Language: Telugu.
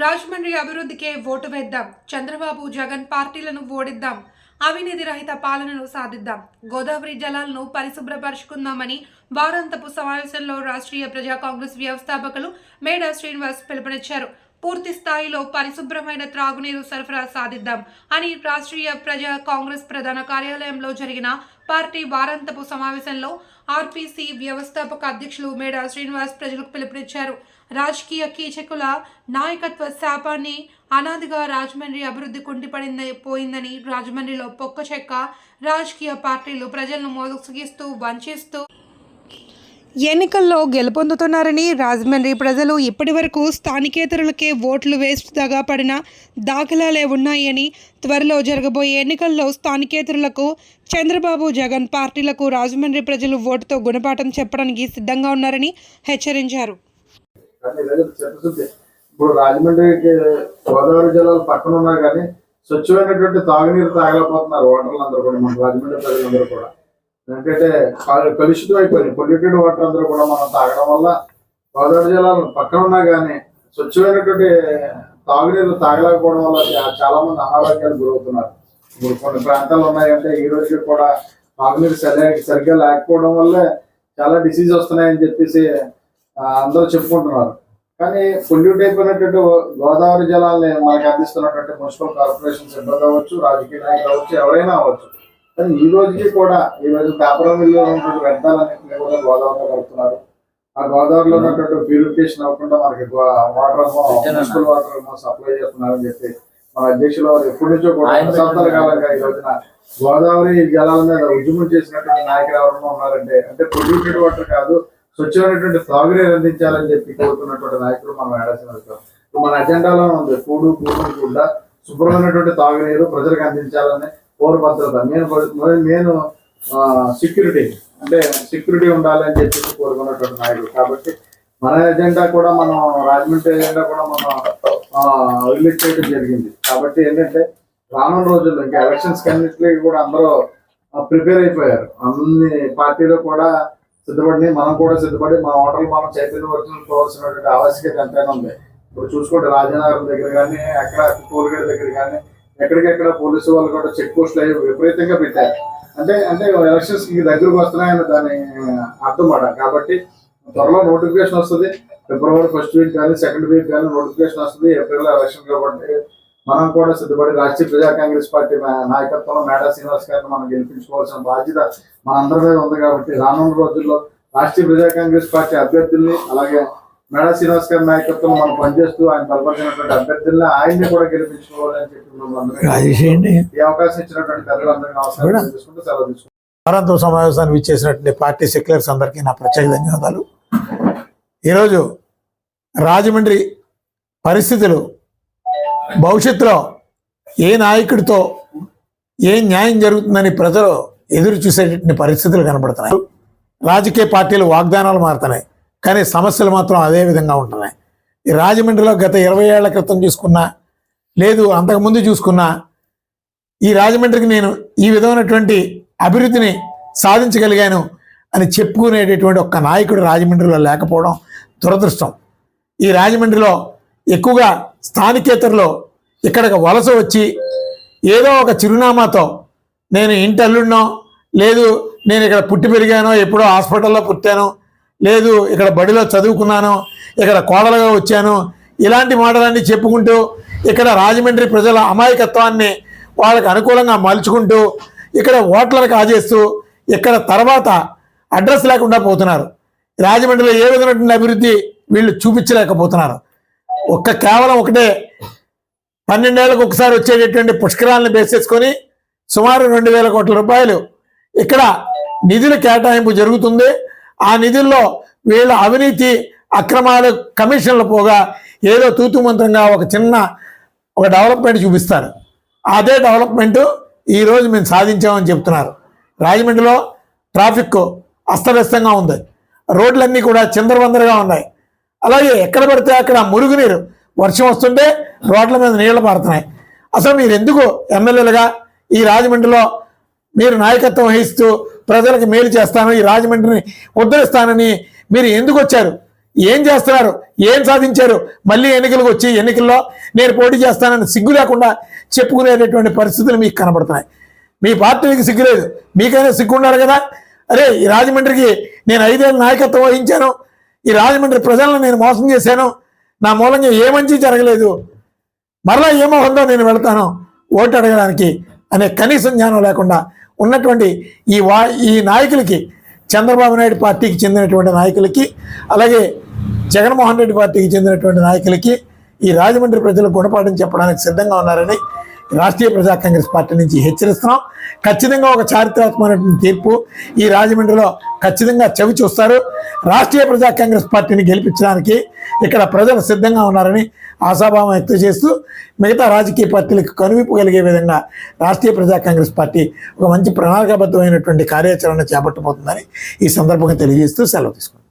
రాజమండ్రి అభివృద్ధికే ఓటు వేద్దాం. చంద్రబాబు జగన్ పార్టీలను ఓడిద్దాం. అవినీతి రహిత పాలనను సాధిద్దాం. గోదావరి జలాలను పరిశుభ్రపరుచుకుందామని వారాంతపు సమావేశంలో రాష్ట్రీయ ప్రజా కాంగ్రెస్ వ్యవస్థాపకులు మేడా శ్రీనివాస్ పిలుపునిచ్చారు. పూర్తి స్థాయిలో పరిశుభ్రమైన త్రాగునీరు సరఫరా సాధిద్దాం అని రాష్ట్రీయ ప్రజా కాంగ్రెస్ ప్రధాన కార్యాలయంలో జరిగిన పార్టీ వారాంతపు సమావేశంలో ఆర్పీసీ వ్యవస్థాపక అధ్యక్షులు మేడా శ్రీనివాస్ ప్రజలకు పిలుపునిచ్చారు. రాజకీయ కీచకుల నాయకత్వ శాపాన్ని అనాదిగా రాజమండ్రి అభివృద్ధి కుంటిపడింది పోయిందని రాజమండ్రిలో పొక్క చెక్క రాజకీయ పార్టీలు ప్రజలను మోసగిస్తూ వంచిస్తూ ఎన్నికల్లో గెలుపొందుతున్నారని రాజమండ్రి ప్రజలు ఇప్పటి వరకు స్థానికేతరులకే ఓట్లు వేస్ట్గా పడిన దాఖలాలే ఉన్నాయని త్వరలో జరగబోయే ఎన్నికల్లో స్థానికేతరులకు చంద్రబాబు జగన్ పార్టీలకు రాజమండ్రి ప్రజలు ఓటుతో గుణపాఠం చెప్పడానికి సిద్ధంగా ఉన్నారని హెచ్చరించారు. ఇప్పుడు రాజమండ్రి గోదావరి జిల్లాలో పక్కన ఉన్నారు కానీ స్వచ్ఛమైనటువంటి తాగునీరు తాగలేకపోతున్నారు ఓటర్లు అందరూ కూడా మన రాజమండ్రి ప్రజలందరూ కూడా. ఎందుకంటే కలుషితం అయిపోయింది పొల్యూటెడ్ వాటర్ అందరూ కూడా మనం తాగడం వల్ల గోదావరి జిల్లాలో పక్కన ఉన్నా కానీ స్వచ్ఛమైనటువంటి తాగునీరు తాగలేకపోవడం వల్ల చాలా మంది అనారోగ్యాలు గురవుతున్నారు. ఇప్పుడు కొన్ని ప్రాంతాలు ఉన్నాయంటే ఈ రోజు కూడా తాగునీరు సరి సరిగ్గా లేకపోవడం వల్లే చాలా డిసీజ్ వస్తున్నాయని చెప్పేసి అందరూ చెప్పుకుంటున్నారు. కానీ పొల్యూట్ అయిపోయినటువంటి గోదావరి జలాల్ని మనకి అందిస్తున్నటువంటి మున్సిపల్ కార్పొరేషన్ సిబ్బంది అవ్వచ్చు రాజకీయ నాయకులు అవ్వచ్చు ఎవరైనా అవ్వచ్చు. ఈ రోజుకి కూడా ఈ రోజు పేపర్ మిల్లు ఉన్నటువంటి వ్యర్థాలన్నింటినీ కూడా గోదావరిలో కలుపుతున్నారు ఆ గోదావరిలో ఉన్నటువంటి ప్యూరిఫికేషన్ అవ్వకుండా మనకి వాటర్ మున్సిపల్ వాటర్ సప్లై చేస్తున్నారని చెప్పి మన అధ్యక్షులు వారు ఎప్పటి నుంచో కూడా కాలంగా ఈ రోజున. గోదావరి జలాల మీద ఉద్యమం చేసినటువంటి నాయకులు ఎవరైనా ఉన్నారంటే అంటే పొల్యూటెడ్ వాటర్ కాదు స్వచ్ఛమైనటువంటి తాగునీరు అందించాలని చెప్పి కోరుతున్నటువంటి నాయకులు మనం ఏడాల్సిన అవసరం. మన అజెండాలో ఉంది కూడు కూడు కూడా. శుభ్రమైనటువంటి తాగునీరు ప్రజలకు అందించాలని పౌర భద్రత నేను నేను సెక్యూరిటీ అంటే సెక్యూరిటీ ఉండాలని చెప్పి కోరుకున్నటువంటి నాయకుడు. కాబట్టి మన ఎజెండా కూడా మనం రాజమండ్రి ఎజెండా కూడా మనం రిలీజ్ చేయడం జరిగింది. కాబట్టి ఏంటంటే రానున్న రోజుల్లో ఇంకా ఎలక్షన్స్ కన్నింటికి కూడా అందరూ ప్రిపేర్ అయిపోయారు. అన్ని పార్టీలు కూడా సిద్ధపడి మనం కూడా సిద్ధపడి మన ఓటర్లు మనం చైతన్యవర్తనం కోవాల్సినటువంటి ఆవశ్యకత ఎంతైనా ఉంది. ఇప్పుడు చూసుకోండి రాజనగరం దగ్గర కానీ అక్కడ టోల్గేట్ దగ్గర కానీ ఎక్కడికెక్కడ పోలీసు వాళ్ళు కూడా చెక్ పోస్టులు అవి విపరీతంగా పెట్టారు. అంటే అంటే ఎలక్షన్స్కి దగ్గరకు వస్తున్నాయని దాని అర్థం అడ కాబట్టి త్వరలో నోటిఫికేషన్ వస్తుంది. ఫిబ్రవరి ఫస్ట్ వీక్ కానీ సెకండ్ వీక్ కానీ నోటిఫికేషన్ వస్తుంది. ఏప్రిల్ ఎలక్షన్ కాబట్టి మనం కూడా సిద్ధపడి రాష్ట్రీయ ప్రజా కాంగ్రెస్ పార్టీ నాయకత్వంలో మేడా శ్రీనివాస్ గారిని మనం గెలిపించుకోవాల్సిన బాధ్యత మనందరి మీద ఉంది కాబట్టి రానున్న రోజుల్లో రాష్ట్రీయ ప్రజా కాంగ్రెస్ పార్టీ అభ్యర్థుల్ని అలాగే మేడా శ్రీనివాస్ గారి నాయకత్వంలో మనం పనిచేస్తూ ఆయన బలపరిచినటువంటి అభ్యర్థుల్ని ఆయన్ని కూడా గెలిపించుకోవాలని చెప్పి ఈ అవకాశం ఇచ్చినటువంటి పెద్దలందరికీ అవసరం తీసుకుంటూ సెలవు తీసుకుంటాం. వారాంతం సమావేశానికి విచ్చేసినటువంటి పార్టీ సెక్యులర్స్ అందరికీ నా ప్రత్యేక ధన్యవాదాలు. ఈరోజు రాజమండ్రి పరిస్థితులు భవిష్యత్తులో ఏ నాయకుడితో ఏ న్యాయం జరుగుతుందని ప్రజలు ఎదురు చూసేటటువంటి పరిస్థితులు కనబడుతున్నాయి. రాజకీయ పార్టీలు వాగ్దానాలు మారుతున్నాయి. కానీ సమస్యలు మాత్రం అదే విధంగా ఉంటున్నాయి. ఈ రాజమండ్రిలో గత ఇరవై ఏళ్ళ క్రితం చూసుకున్నా లేదు అంతకుముందు చూసుకున్నా ఈ రాజమండ్రికి నేను ఈ విధమైనటువంటి అభివృద్ధిని సాధించగలిగాను అని చెప్పుకునేటటువంటి ఒక్క నాయకుడు రాజమండ్రిలో లేకపోవడం దురదృష్టం. ఈ రాజమండ్రిలో ఎక్కువగా స్థానికేతరులో ఇక్కడికి వలస వచ్చి ఏదో ఒక చిరునామాతో నేను ఇంటి అల్లుడినో లేదు నేను ఇక్కడ పుట్టి పెరిగానో ఎప్పుడో హాస్పిటల్లో పుట్టాను లేదు ఇక్కడ బడిలో చదువుకున్నాను ఇక్కడ కోడలుగా వచ్చాను. ఇలాంటి మాటలన్నీ చెప్పుకుంటూ ఇక్కడ రాజమండ్రి ప్రజల అమాయకత్వాన్ని వాళ్ళకి అనుకూలంగా మలుచుకుంటూ ఇక్కడ ఓట్లను కాజేస్తూ ఇక్కడ తర్వాత అడ్రస్ లేకుండా పోతున్నారు. రాజమండ్రిలో ఏ విధమైనటువంటి అభివృద్ధి వీళ్ళు చూపించలేకపోతున్నారు. ఒక్క కేవలం ఒకటే పన్నెండేళ్ళకు ఒకసారి వచ్చేటటువంటి పుష్కరాలను బేసేసుకొని సుమారు రెండు వేల కోట్ల రూపాయలు ఇక్కడ నిధుల కేటాయింపు జరుగుతుంది. ఆ నిధుల్లో వీళ్ళ అవినీతి అక్రమాలు కమిషన్లు పోగా ఏదో తూతుమంత్రంగా ఒక చిన్న ఒక డెవలప్మెంట్ చూపిస్తారు. అదే డెవలప్మెంట్ ఈరోజు మేము సాధించామని చెప్తున్నారు. రాజమండ్రిలో ట్రాఫిక్ అస్తవ్యస్తంగా ఉంది. రోడ్లన్నీ కూడా చిందరవందరగా ఉన్నాయి. అలాగే ఎక్కడ పడితే అక్కడ మురుగునీరు వర్షం వస్తుంటే రోడ్ల మీద నీళ్ళు పారుతున్నాయి. అసలు మీరు ఎందుకు ఎమ్మెల్యేలుగా ఈ రాజమండ్రిలో మీరు నాయకత్వం వహిస్తూ ప్రజలకు మేలు చేస్తాను ఈ రాజమండ్రిని ఉద్ధరిస్తానని మీరు ఎందుకు వచ్చారు? ఏం చేస్తున్నారు? ఏం సాధించారు? మళ్ళీ ఎన్నికలకు వచ్చి ఎన్నికల్లో నేను పోటీ చేస్తానని సిగ్గు లేకుండా చెప్పుకునేటటువంటి పరిస్థితులు మీకు కనబడుతున్నాయి. మీ పార్టీకి సిగ్గు లేదు. మీకైనా సిగ్గు ఉండాలి కదా? అరే ఈ రాజమండ్రికి నేను ఐదేళ్ళు నాయకత్వం వహించాను. ఈ రాజమండ్రి ప్రజలను నేను మోసం చేశాను. నా మూలంగా ఏ మంచి జరగలేదు. మరలా ఏమో ఉందో నేను వెళ్తాను? ఓటు అడగడానికి అనే కనీసం జ్ఞానం లేకుండా ఉన్నటువంటి ఈ వా ఈ నాయకులకి చంద్రబాబు నాయుడు పార్టీకి చెందినటువంటి నాయకులకి అలాగే జగన్మోహన్ రెడ్డి పార్టీకి చెందినటువంటి నాయకులకి ఈ రాజమండ్రి ప్రజలు గుణపాఠం చెప్పడానికి సిద్ధంగా ఉన్నారని రాష్ట్రీయ ప్రజా కాంగ్రెస్ పార్టీ నుంచి హెచ్చరిస్తున్నాం. ఖచ్చితంగా ఒక చారిత్రాత్మకమైనటువంటి తీర్పు ఈ రాజమండ్రిలో ఖచ్చితంగా చవి చూస్తారు. రాష్ట్రీయ ప్రజా కాంగ్రెస్ పార్టీని గెలిపించడానికి ఇక్కడ ప్రజలు సిద్ధంగా ఉన్నారని ఆశాభావం వ్యక్తం చేస్తూ మిగతా రాజకీయ పార్టీలకు కనువిప్పు కలిగే విధంగా రాష్ట్రీయ ప్రజా కాంగ్రెస్ పార్టీ ఒక మంచి ప్రణాళికాబద్ధమైనటువంటి కార్యాచరణ చేపట్టబోతుందని ఈ సందర్భంగా తెలియజేస్తూ సెలవు తీసుకుంటాం